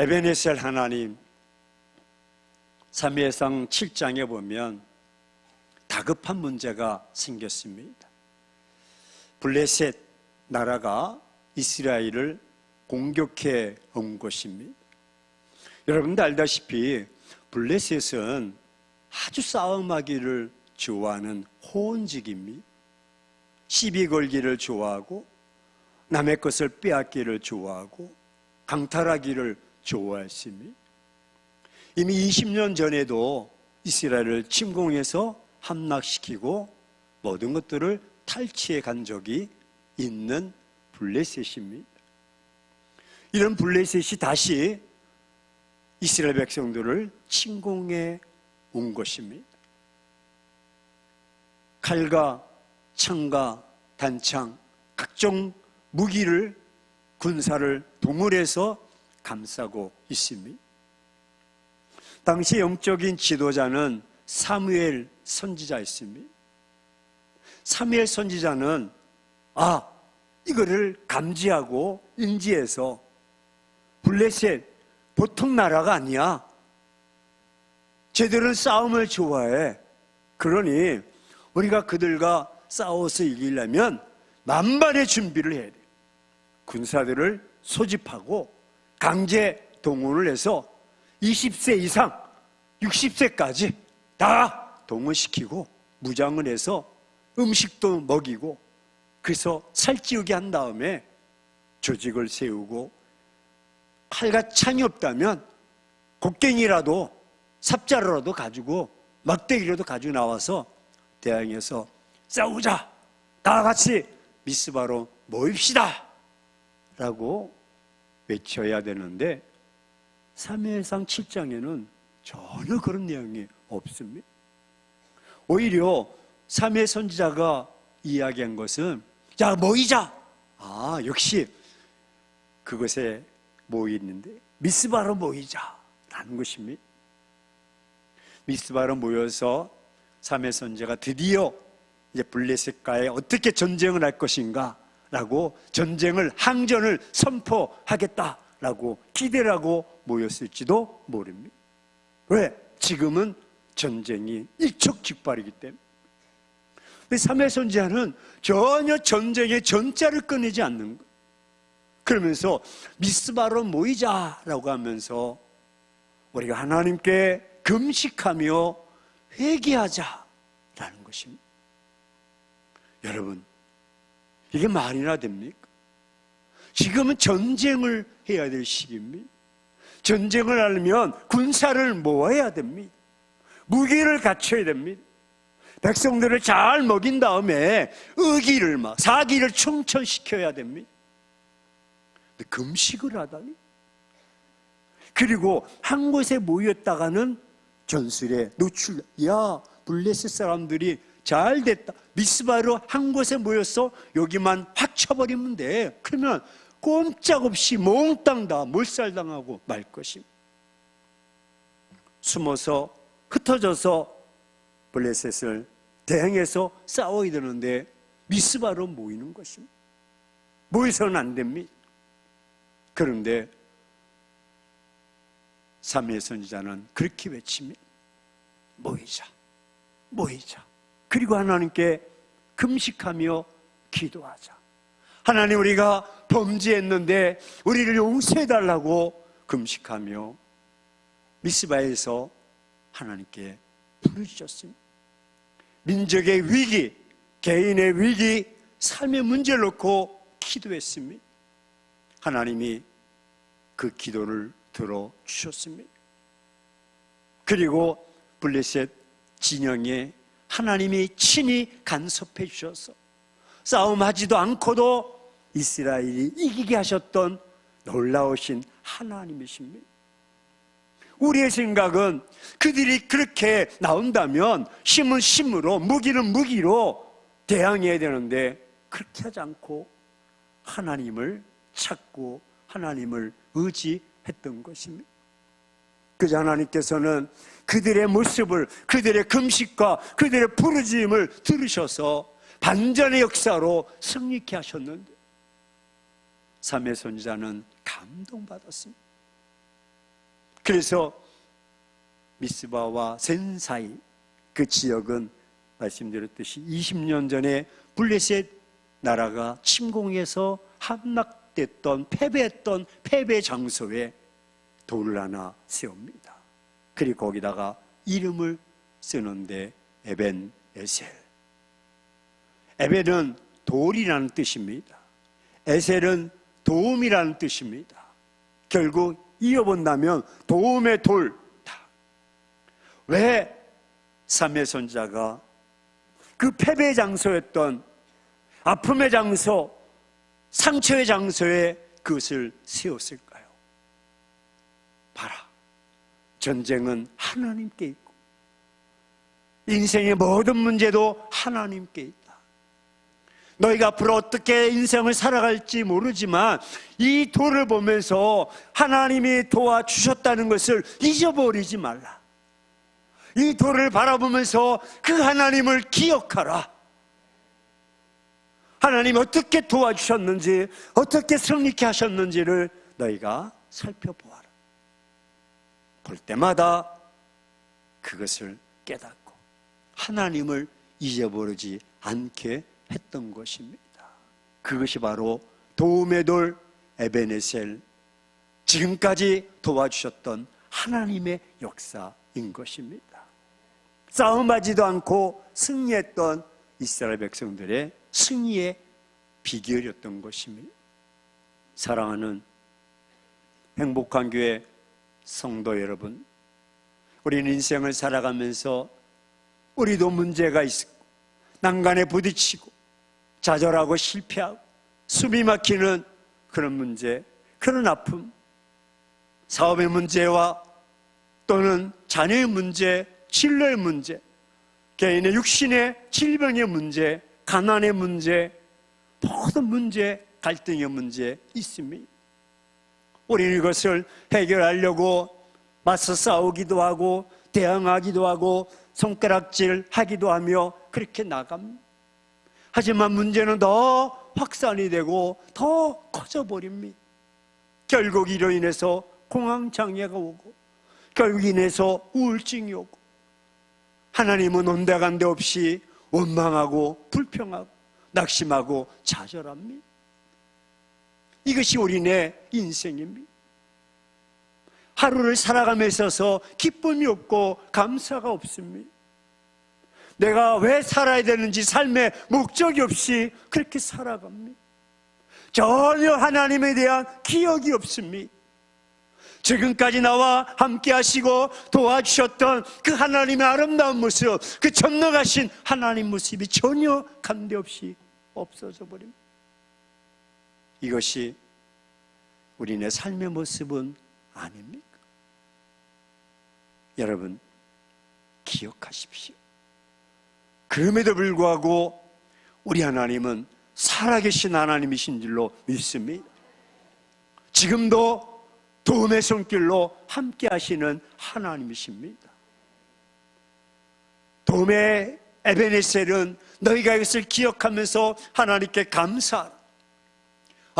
에베네셀 하나님 사무엘상 7장에 보면 다급한 문제가 생겼습니다. 블레셋 나라가 이스라엘을 공격해 온 것입니다. 여러분도 알다시피 블레셋은 아주 싸움하기를 좋아하는 호언직입니다. 시비 걸기를 좋아하고 남의 것을 빼앗기를 좋아하고 강탈하기를 좋아했습니다. 이미 20년 전에도 이스라엘을 침공해서 함락시키고 모든 것들을 탈취해 간 적이 있는 블레셋입니다. 이런 블레셋이 다시 이스라엘 백성들을 침공해 온 것입니다. 칼과 창과 단창, 각종 무기를 군사를 동원해서 감싸고 있습니다. 당시 영적인 지도자는 사무엘 선지자였습니다. 사무엘 선지자는 아 이거를 감지하고 인지해서 블레셋 보통 나라가 아니야. 쟤들은 싸움을 좋아해. 그러니 우리가 그들과 싸워서 이기려면 만반의 준비를 해야 돼. 군사들을 소집하고 강제 동원을 해서 20세 이상, 60세까지 다 동원시키고 무장을 해서 음식도 먹이고 그래서 살찌우게 한 다음에 조직을 세우고 칼과 창이 없다면 곡괭이라도 삽자루라도 가지고 막대기라도 가지고 나와서 대항해서 싸우자. 다 같이 미스바로 모입시다. 라고 외쳐야 되는데 3회상 7장에는 전혀 그런 내용이 없습니다. 오히려 3회 선지자가 이야기한 것은 자 모이자 아 역시 그것에 모이는데 미스바로 모이자라는 것입니다. 미스바로 모여서 3회 선지자가 드디어 이제 블레셋과에 어떻게 전쟁을 할 것인가 라고 전쟁을 항전을 선포하겠다라고 기대를 하고 모였을지도 모릅니다. 왜? 지금은 전쟁이 일촉즉발이기 때문에. 3회 선지자는 전혀 전쟁의 전자를 꺼내지 않는 거. 그러면서 미스바로 모이자라고 하면서 우리가 하나님께 금식하며 회개하자라는 것입니다. 여러분, 이게 말이나 됩니까? 지금은 전쟁을 해야 될 시기입니다. 전쟁을 하려면 군사를 모아야 됩니다. 무기를 갖춰야 됩니다. 백성들을 잘 먹인 다음에 의기를 막 사기를 충천시켜야 됩니다. 근데 금식을 하다니. 그리고 한 곳에 모였다가는 전술에 노출. 야 블레셋 사람들이 잘 됐다. 미스바로 한 곳에 모여서 여기만 확 쳐버리면 돼. 그러면 꼼짝없이 몽땅 다 몰살당하고 말 것입니다. 숨어서 흩어져서 블레셋을 대항해서 싸워야 되는데 미스바로 모이는 것입니다. 모여서는 안 됩니다. 그런데 삼위의 선지자는 그렇게 외칩니다. 모이자, 모이자. 그리고 하나님께 금식하며 기도하자. 하나님 우리가 범죄했는데 우리를 용서해 달라고 금식하며 미스바에서 하나님께 부르셨습니다. 민족의 위기, 개인의 위기, 삶의 문제를 놓고 기도했습니다. 하나님이 그 기도를 들어 주셨습니다. 그리고 블레셋 진영에 하나님이 친히 간섭해 주셔서 싸움하지도 않고도 이스라엘이 이기게 하셨던 놀라우신 하나님이십니다. 우리의 생각은 그들이 그렇게 나온다면 힘은 힘으로 무기는 무기로 대항해야 되는데 그렇게 하지 않고 하나님을 찾고 하나님을 의지했던 것입니다. 그저 하나님께서는 그들의 모습을 그들의 금식과 그들의 부르짖음을 들으셔서 반전의 역사로 승리케 하셨는데 삼의 선지자는 감동받았습니다. 그래서 미스바와 센 사이 그 지역은 말씀드렸듯이 20년 전에 블레셋 나라가 침공해서 함락됐던 패배했던 패배 장소에 돌을 하나 세웁니다. 그리고 거기다가 이름을 쓰는데 에벤 에셀. 에벤은 돌이라는 뜻입니다. 에셀은 도움이라는 뜻입니다. 결국 이어본다면 도움의 돌다. 왜 삼의 손자가 그 패배 장소였던 아픔의 장소, 상처의 장소에 그것을 세웠을까요? 봐라. 전쟁은 하나님께 있고, 인생의 모든 문제도 하나님께 있다. 너희가 앞으로 어떻게 인생을 살아갈지 모르지만 이 돌을 보면서 하나님이 도와주셨다는 것을 잊어버리지 말라. 이 돌을 바라보면서 그 하나님을 기억하라. 하나님 어떻게 도와주셨는지, 어떻게 승리케 하셨는지를 너희가 살펴보아라. 볼 때마다 그것을 깨닫고 하나님을 잊어버리지 않게 했던 것입니다. 그것이 바로 도움의 돌 에베네셀 지금까지 도와주셨던 하나님의 역사인 것입니다. 싸움하지도 않고 승리했던 이스라엘 백성들의 승리의 비결이었던 것입니다. 사랑하는 행복한 교회 성도 여러분, 우리는 인생을 살아가면서 우리도 문제가 있고 난간에 부딪히고 좌절하고 실패하고 숨이 막히는 그런 문제, 그런 아픔, 사업의 문제와 또는 자녀의 문제, 진로의 문제, 개인의 육신의 질병의 문제, 가난의 문제, 모든 문제, 갈등의 문제 있습니다. 우리는 이것을 해결하려고 맞서 싸우기도 하고 대항하기도 하고 손가락질 하기도 하며 그렇게 나갑니다. 하지만 문제는 더 확산이 되고 더 커져버립니다. 결국 이로 인해서 공황장애가 오고 결국 인해서 우울증이 오고 하나님은 온데간데 없이 원망하고 불평하고 낙심하고 좌절합니다. 이것이 우리네 인생입니다. 하루를 살아감에 있어서 기쁨이 없고 감사가 없습니다. 내가 왜 살아야 되는지 삶의 목적이 없이 그렇게 살아갑니다. 전혀 하나님에 대한 기억이 없습니다. 지금까지 나와 함께 하시고 도와주셨던 그 하나님의 아름다운 모습, 그 전능하신 하나님 모습이 전혀 감대 없이 없어져 버립니다. 이것이 우리네 삶의 모습은 아닙니까? 여러분, 기억하십시오. 그럼에도 불구하고 우리 하나님은 살아계신 하나님이신 줄로 믿습니다. 지금도 도움의 손길로 함께 하시는 하나님이십니다. 도움의 에베네셀은 너희가 이것을 기억하면서 하나님께 감사하라.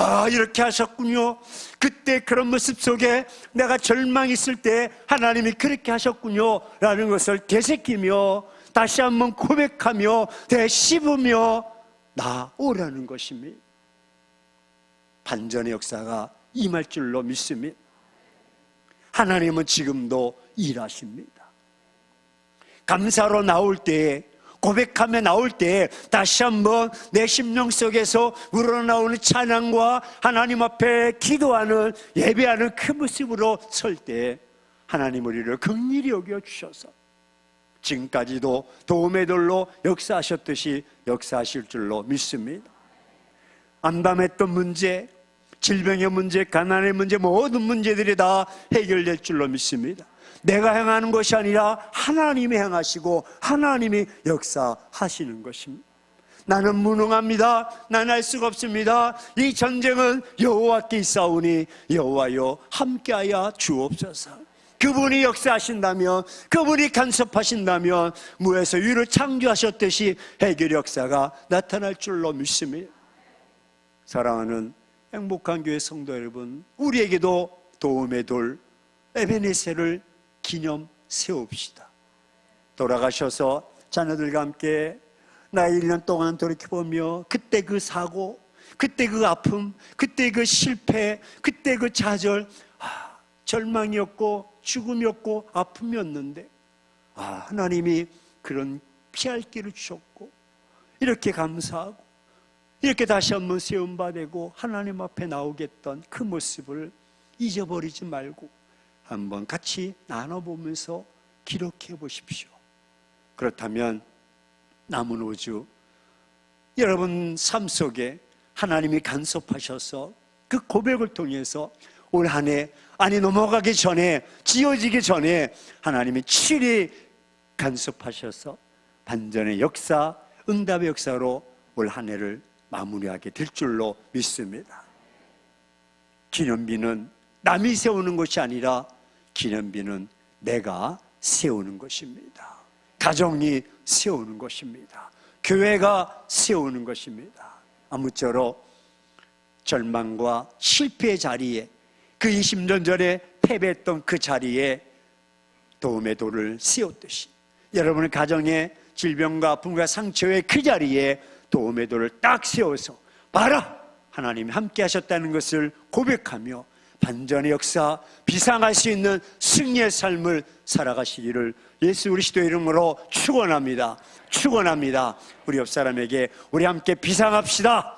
아, 이렇게 하셨군요. 그때 그런 모습 속에 내가 절망 있을 때 하나님이 그렇게 하셨군요. 라는 것을 되새기며 다시 한번 고백하며 되씹으며 나오라는 것입니다. 반전의 역사가 임할 줄로 믿습니다. 하나님은 지금도 일하십니다. 감사로 나올 때에 고백하며 나올 때 다시 한번 내 심령 속에서 우러나오는 찬양과 하나님 앞에 기도하는 예배하는 그 모습으로 설 때 하나님 우리를 극률히 여겨 주셔서 지금까지도 도움의 돌로 역사하셨듯이 역사하실 줄로 믿습니다. 암담했던 문제, 질병의 문제, 가난의 문제, 모든 문제들이 다 해결될 줄로 믿습니다. 내가 행하는 것이 아니라 하나님이 행하시고 하나님이 역사하시는 것입니다. 나는 무능합니다. 난 할 수가 없습니다. 이 전쟁은 여호와께 있사오니 여호와여 함께하여 주옵소서. 그분이 역사하신다면, 그분이 간섭하신다면 무에서 위를 창조하셨듯이 해결 역사가 나타날 줄로 믿습니다. 사랑하는 행복한 교회 성도 여러분, 우리에게도 도움의 돌, 에베네셀을 기념 세웁시다. 돌아가셔서 자녀들과 함께 나의 1년 동안 돌이켜보며 그때 그 사고, 그때 그 아픔, 그때 그 실패, 그때 그 좌절, 아, 절망이었고 죽음이었고 아픔이었는데 아, 하나님이 그런 피할 길을 주셨고 이렇게 감사하고 이렇게 다시 한번 세움받고 하나님 앞에 나오겠던 그 모습을 잊어버리지 말고 한번 같이 나눠보면서 기록해 보십시오. 그렇다면 남은 오주 여러분 삶 속에 하나님이 간섭하셔서 그 고백을 통해서 올 한 해 아니 넘어가기 전에 지어지기 전에 하나님이 칠이 간섭하셔서 반전의 역사, 응답의 역사로 올 한 해를 마무리하게 될 줄로 믿습니다. 기념비는 남이 세우는 것이 아니라 기념비는 내가 세우는 것입니다. 가정이 세우는 것입니다. 교회가 세우는 것입니다. 아무쪼록 절망과 실패의 자리에 그 20년 전에 패배했던 그 자리에 도움의 돌을 세웠듯이 여러분의 가정에 질병과 아픔과 상처의 그 자리에 도움의 돌을 딱 세워서 봐라 하나님이 함께 하셨다는 것을 고백하며 반전의 역사 비상할 수 있는 승리의 삶을 살아가시기를 예수 그리스도 이름으로 축원합니다. 축원합니다. 우리 옆 사람에게 우리 함께 비상합시다.